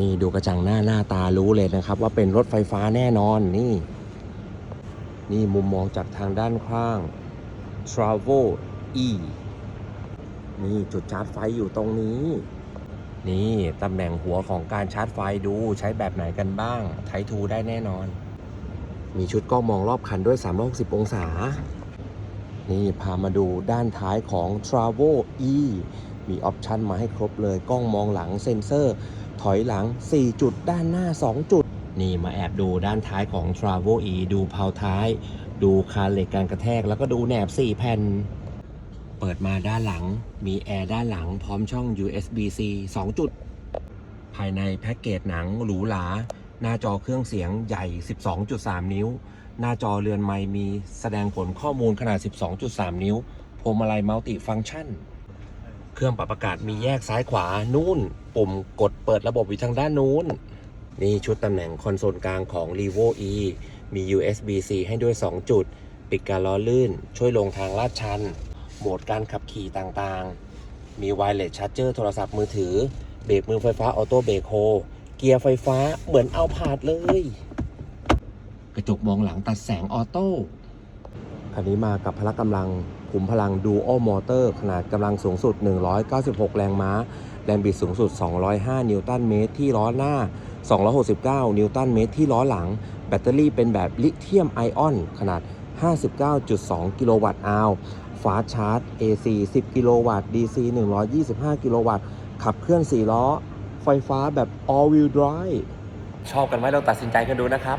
นี่ดูกระจังหน้าหน้าตารู้เลยนะครับ ว่าเป็นรถไฟฟ้าแน่นอนนี่ นี่มุมมองจากทางด้านข้าง Travel E นี่จุดชาร์จไฟอยู่ตรงนี้ นี่ตำแหน่งหัวของการชาร์จไฟดูใช้แบบไหนกันบ้าง ไททูได้แน่นอน มีชุดกล้องมองรอบคันด้วย 360 องศา นี่พามาดูด้านท้ายของ Travel E มีออปชันมาให้ครบเลย กล้องมองหลังเซ็นเซอร์ ถอยหลัง 4 จุด ด้านหน้า 2 จุด นี่มาแอบดูด้านท้ายของ Travel E ดูเพาท้าย ดูคานเหล็กการกระแทก แล้วก็ดูแหนบ 4 แผ่น เปิดมาด้านหลัง มีแอร์ด้านหลังพร้อมช่อง USB-C 2 จุด ภายในแพ็กเกจหนังหรูหราหน้าจอเครื่องเสียงใหญ่ 12.3 นิ้ว หน้าจอเรือนไมค์มีแสดงผลข้อมูลขนาด 12.3 นิ้วพวงมาลัยมัลติฟังก์ชัน รื่องปรับอากาศมีแยกซ้ายขวานู่น ปุ่มกดเปิดระบบอยู่ทางด้านนู้น นี่ชุดตำแหน่งคอนโซลกลางของ r e v o E มี USB-C ให้ด้วย 2 จุด ปิดการล้อลื่น ช่วยลงทางลาดชัน โหมดการขับขี่ต่างๆ มีไวเลสชาร์จเจอร์โทรศัพท์มือถือ เบรกมือไฟฟ้าออโต้เบรกโฮเกียร์ไฟฟ้าเหมือนเอาผาดเลย กระจกมองหลังตัดแสงออโต้ คันนี้มากับพละกำลังขุมพลังดูโอมอเตอร์ ขนาดกำลังสูงสุด 196 แรงม้า แรงบิดสูงสุด 205 นิวตันเมตรที่ล้อหน้า 269 นิวตันเมตรที่ล้อหลัง แบตเตอรี่เป็นแบบลิเธียมไอออน ขนาด 59.2 กิโลวัตต์อาวฟาสชาร์จ AC 10 กิโลวัตต์ DC 125 กิโลวัตต์ ขับเคลื่อน 4 ล้อ ไฟฟ้าแบบ all wheel drive ชอบกันไหมลองตัดสินใจกันดูนะครับ